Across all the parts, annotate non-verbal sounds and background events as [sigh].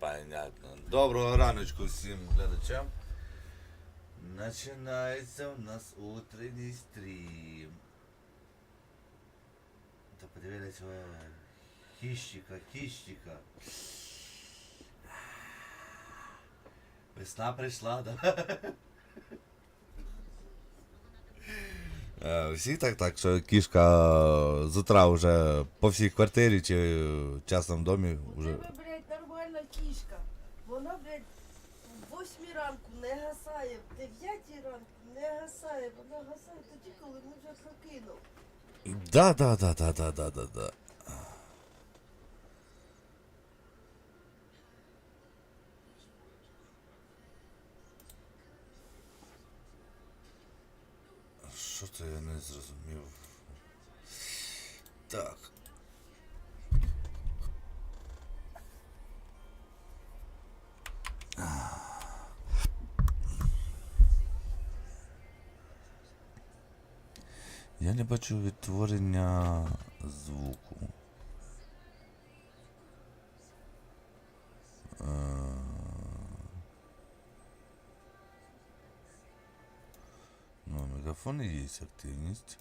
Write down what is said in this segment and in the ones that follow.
Понятно. Доброго раночку всім глядачам. Починається у нас утренній стрім. Та подивилися ви хищика, хищика. Весна прийшла, да? Е, Всі так, так, що кішка з утра вже по всій квартирі чи в частному домі вже. Кішка. Вона, блядь, в 8 ранку не гасає, в 9 ранку не гасає. Вона гасає тоді, коли ми вже прокинув. Да, да, да, да, да, да, да, да. Що це я не зрозумів? Так. Я не бачу відтворення звуку. Е, Ну, мегафон є активність.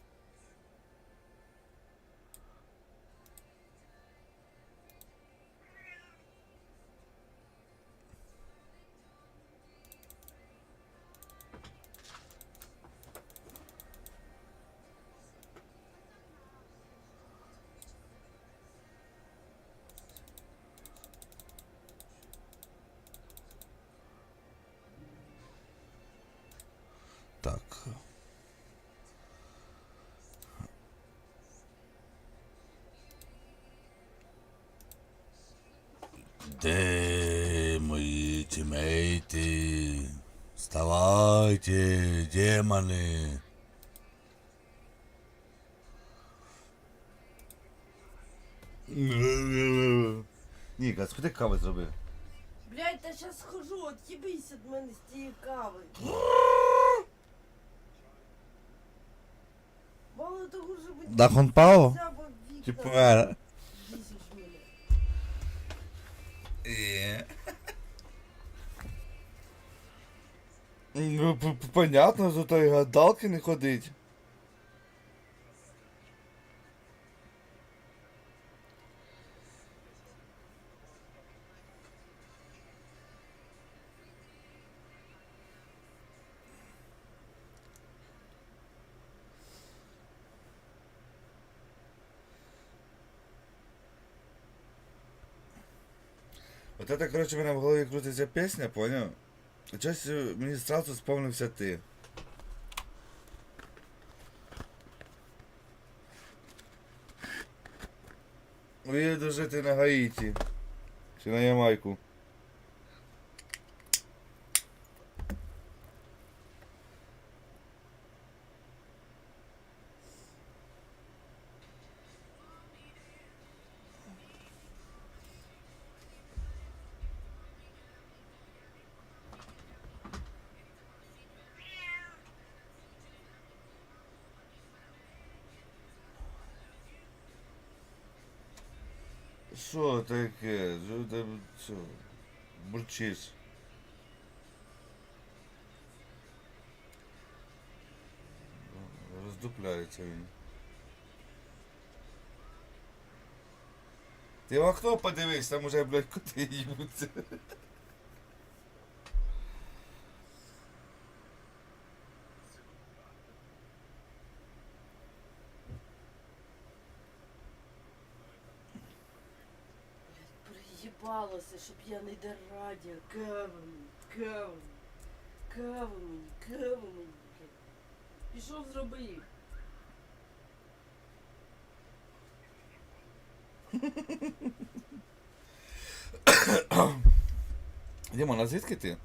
Так. Де мої тімейти? Вставайте, демони. Ніка, сходи кави зроби. Блядь, та щас схожу, от'їбись від мене з тієї кави. того же Да Хонпао? Пау? Типа. Бесишь меня. е. Ну, понятно, зато и гадалки не ходить. Вот это, короче, у мене в голові крутиться пісня, поняв? Щось е, мені сразу сповнився ти. Уїду жити на Гаїті. Чи на Ямайку. Таке? Що ти що? Бурчиш? Роздупляється він. Ти в окно подивись, там уже, блядь, коти їбуться. Приїбалося, щоб я не до радіо. Каву мені, каву мені, каву мені, каву мені. блядь. Пішов зробив. Дімон, а звідки ти?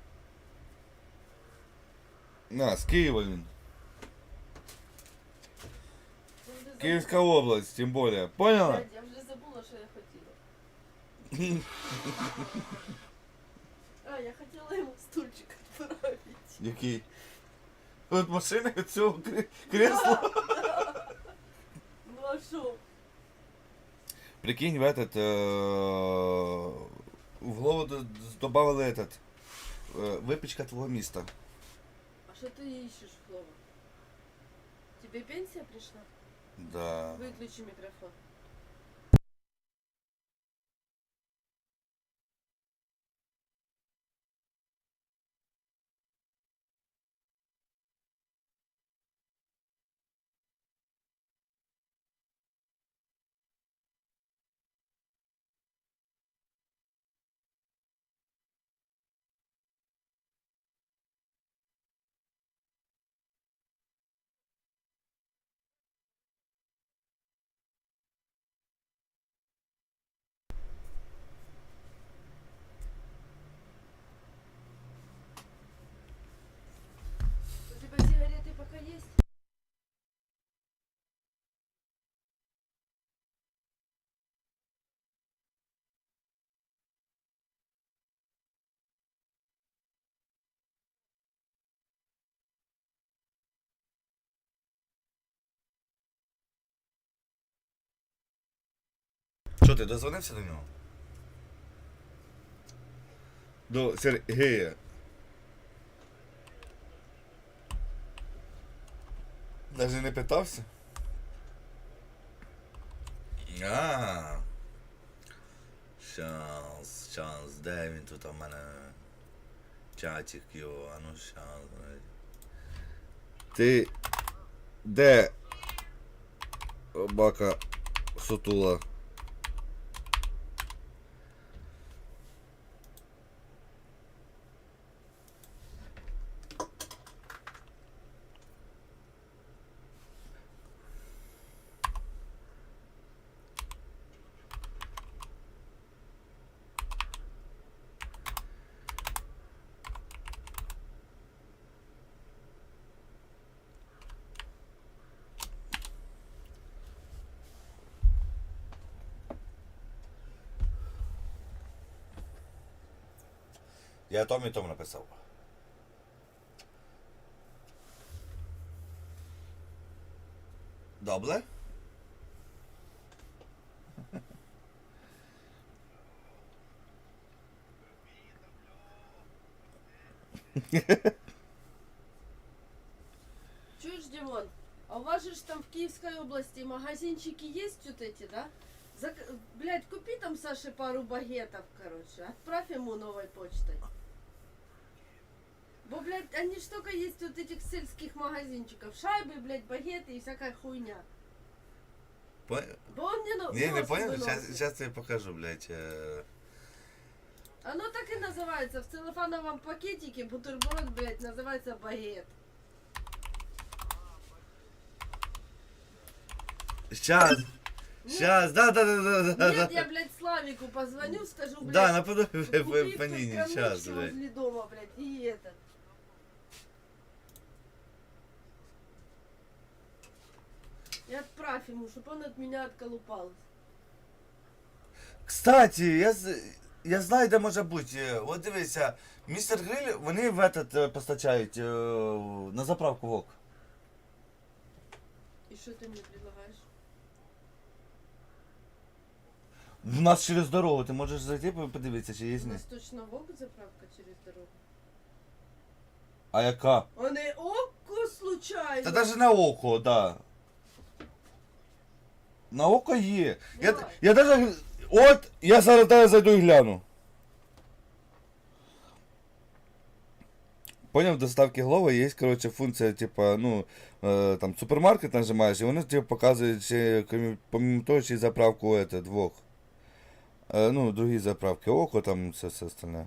На, з Києва він. Я вже забула- Київська область, тим більше. Поняла? Блядь, Я вже забула, що я хотіла. А, я хотіла йому стульчик відправити. Який? От машина від цього крі- кресла. Ну а що? Прикинь, в этот... э, в голову д- д- добавили этот. е, Випічка твого міста. А что ты ищешь, Флова? Тебе пенсия пришла? Да. Выключи микрофон. Що ти дозвонився до нього? До Сергія. Даже не питався? А. Щас, щас, де він тут у мене? Чатик його, а ну щас. Ти де? Бака сутула. Я Том і Том написав. Добре? Чуешь, Димон, а у вас же там в Киевской области магазинчики есть вот эти, да? Зак... Блядь, купи там Саше пару багетов, короче. Отправь ему новой почтой. Бо, блядь, они ж только есть вот этих сельских магазинчиков. Шайбы, блядь, багеты и всякая хуйня. По... Бо он мне ну, Не, не понял? Сейчас, сейчас я покажу, блядь. э. Оно так и называется. В целлофановом пакетике бутерброд, блядь, называется багет. Сейчас. Сейчас, да, да, да, да, да. Нет, да. я, блядь, Славику позвоню, скажу, блядь, Да, [laughs] по, купи Нине, кормушке сейчас, блядь. возле дома, блядь, и это. И отправь ему, чтобы он от меня отколупался. Кстати, я, з- я знаю, де може бути. Е, От дивися, містер Гриль, вони в этот е, постачають е, на заправку ВОК. И что ты мне предлагаешь? У нас через дорогу, ти можеш зайти подивитися, чи є У ні. нас точно вок заправка через дорогу. А яка? А не око случайно. Та навіть на око, да. На око є. Я, я даже. От, я зараз тебе зайду і гляну. Поняв, в доставки Глова є, коротше, функція, типа, ну, е, там, супермаркет нажимаєш, і вони тебе показують, ще, крім- помимо того, й заправку это, двох. Е, ну, другі заправки, око, там, все, все остальне.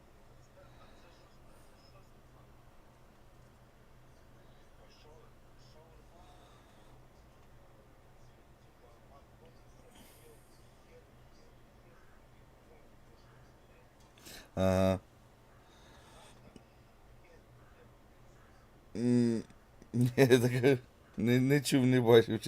Ні, так не, не чув, не бачив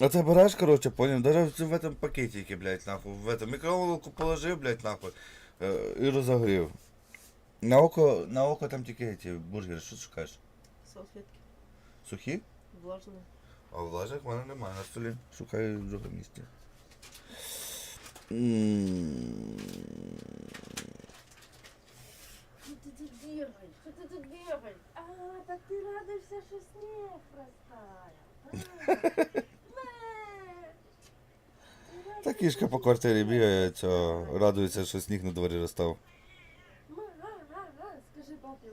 А ты берешь, короче, понял, даже в в этом пакетике, блядь, нахуй, в этом микроволновку положив, блядь, нахуй, е, і розогрів. На око, на око там тільки ці бургери, що ти шукаєш? Салфетки. Сухі? Влажные. А влажних в мене немає на столі. Шукаю в другому місці. М. Что ты тут бегаешь? Что ты тут бегаешь? А, так ты радуешься, что снег растаял. [laughs] Та кішка по квартирі бігає, цього, радується, що сніг на дворі розстав. Скажи папе.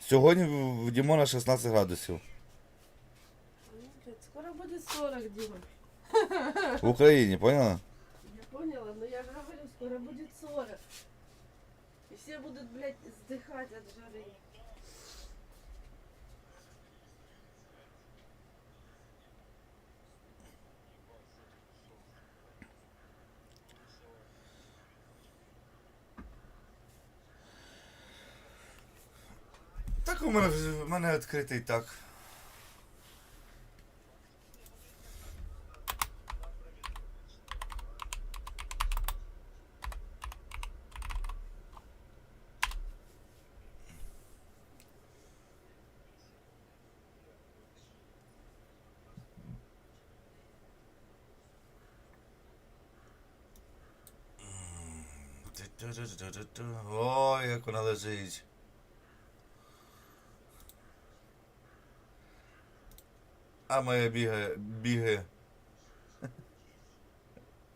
Сьогодні в Дімона 16 градусів. Ну, Скоро будет 40, Дима. В Україні, поняла? Я поняла, но я же говорю, скоро будет 40. И все будут, блядь, сдыхать от жары. У мене, в мене відкритий так. Ой, як вона лежить. А моя бігає, бігає.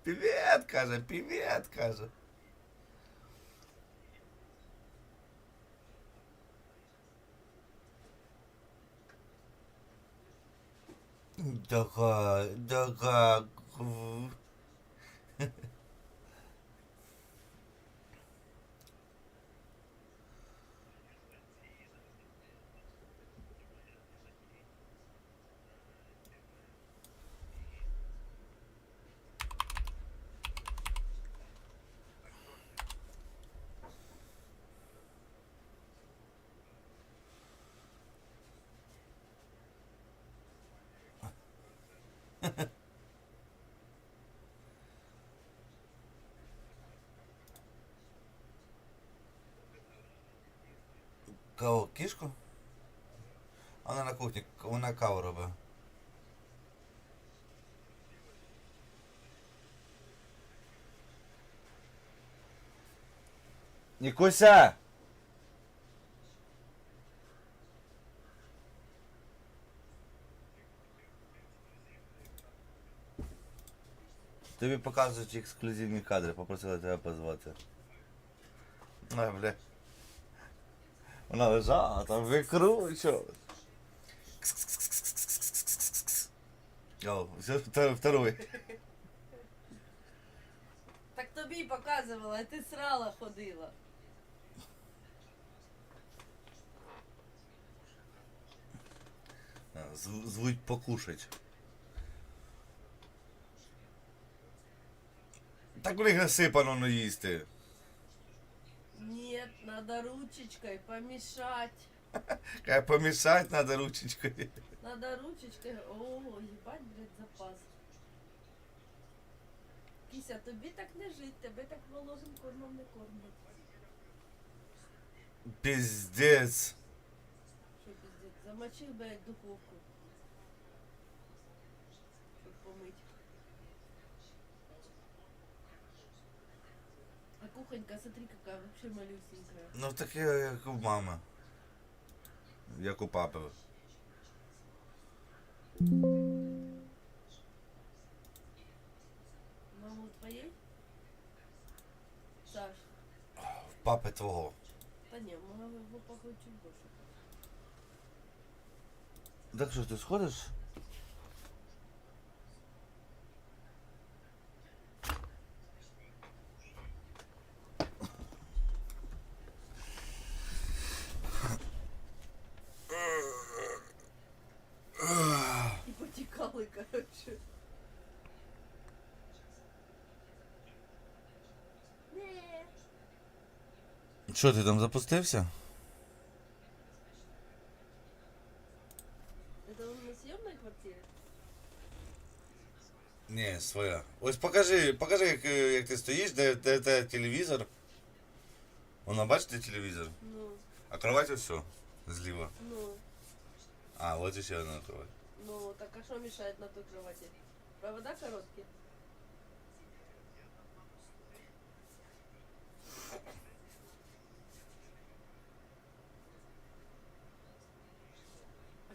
Привіт, каже, привіт, каже. Дага, дага. Кого, кішку? А Вона на кухні, вона каву робить. Нікуся! Тобі показують ексклюзивні кадри, попросили тебе позвати. А, бля. Вона лежала, там викручувалась. О, все, втор- второй. Так тобі й показувала, а ти срала ходила. А, зв- Звуть покушать. Так у них насипано ну їсти. Нет, надо ручечкой помешать. Кай помішати [laughs] треба ручечкою. Надо ручечкой. О, ебать, блядь, запас. Кися, тобі так не жить, тебе так воложим кормом не кормлять. Піздець. Що пиздец, замочив, блядь, духовку. Щоб помить. Кухонька, смотри, какая вообще малюсенькая. Ну таке, як у мами. Як у папи. Маму твоей? Саш, В папи твого. та ні, мама його похочу більше. Так що, ти сходиш? Що, ти там запустився? Это он на съемной квартире? Ні, своя. Ось покажи, покажи, як, е, як ти стоїш, де, де, де телевізор. Воно, бачите телевізор? Ну, А кровать ось все, зліва. ну, А, от ще одна кровать. ну, так а что мешает на той кровати? Провода короткие?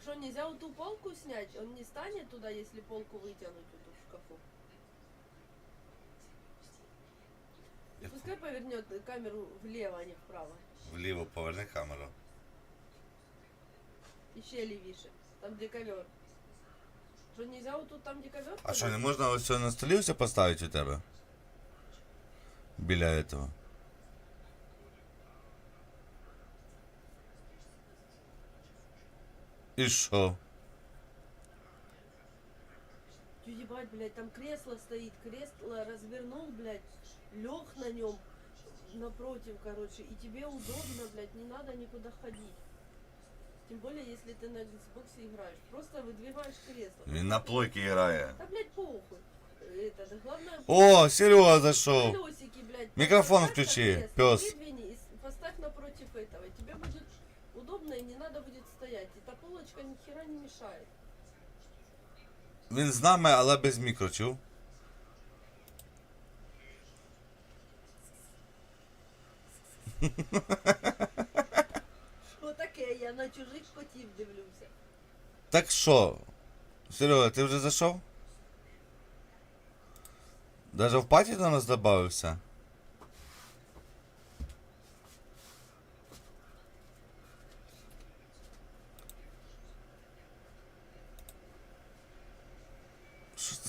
что, нельзя вот ту полку снять? Он не станет туда, если полку вытянуть эту в шкафу? И пускай повернет камеру влево, а не вправо. Вліво поверни камеру. Еще левише. Там где ковер. Что нельзя вот тут там где ковер? А що, не можна ось це на столі все поставити у тебе? Біля этого. І що? Тю, ебать, блядь, там кресло стоит, кресло развернул, блядь, лег на нем напротив, короче, и тебе удобно, блядь, не надо никуда ходить. Тем более, если ты на Xbox играешь. Просто выдвигаешь кресло. Він на плойці грає. Да, блядь, похуй. Это, да, главное... О, Серега зайшов. Колесики, блядь. Микрофон поставь на включи, кресло, пёс. Выдвини и с- поставь напротив этого. и Тебе будет удобно и не надо будет стоять. И та полочка ни хера не мешает. Він з нами, але без мікро, чув? [laughs] Що таке? Я на чужих котів дивлюся. Так що? Серега, ти вже зайшов? Даже в паті до нас додався?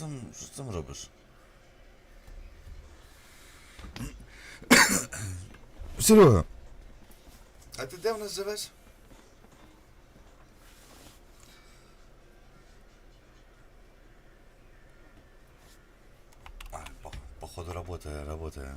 Там, що там робиш? Серега. А ти де в нас живеш? А, по- походу работает, работает.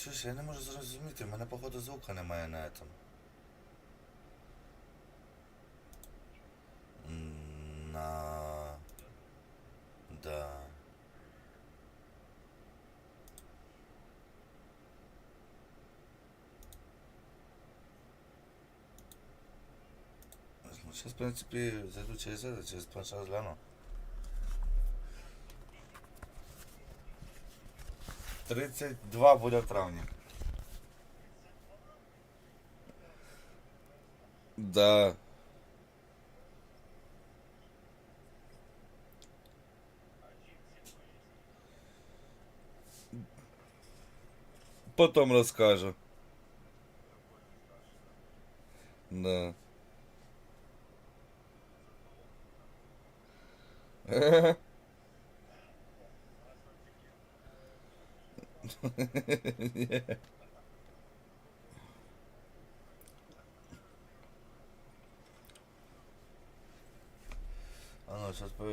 Ж, я не можу зрозуміти, в мене походу звука немає на. М, На... Да. Сейчас, в принципе, зайду через это, через планшет гляну. Тридцать два буде в травні. Да. Потом расскажу. Да. [laughs] А ну, сейчас по...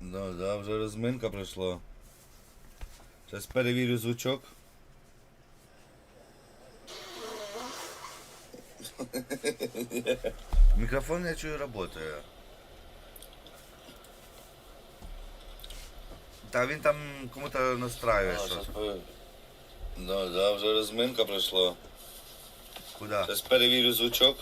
Да, да, вже розминка пройшла. Зараз перевірю звучок. [laughs] Микрофон я чую работає. Та він там кому-то настраює щось. Да, да, вже розминка пройшла. Куда? Зараз перевірю звучок.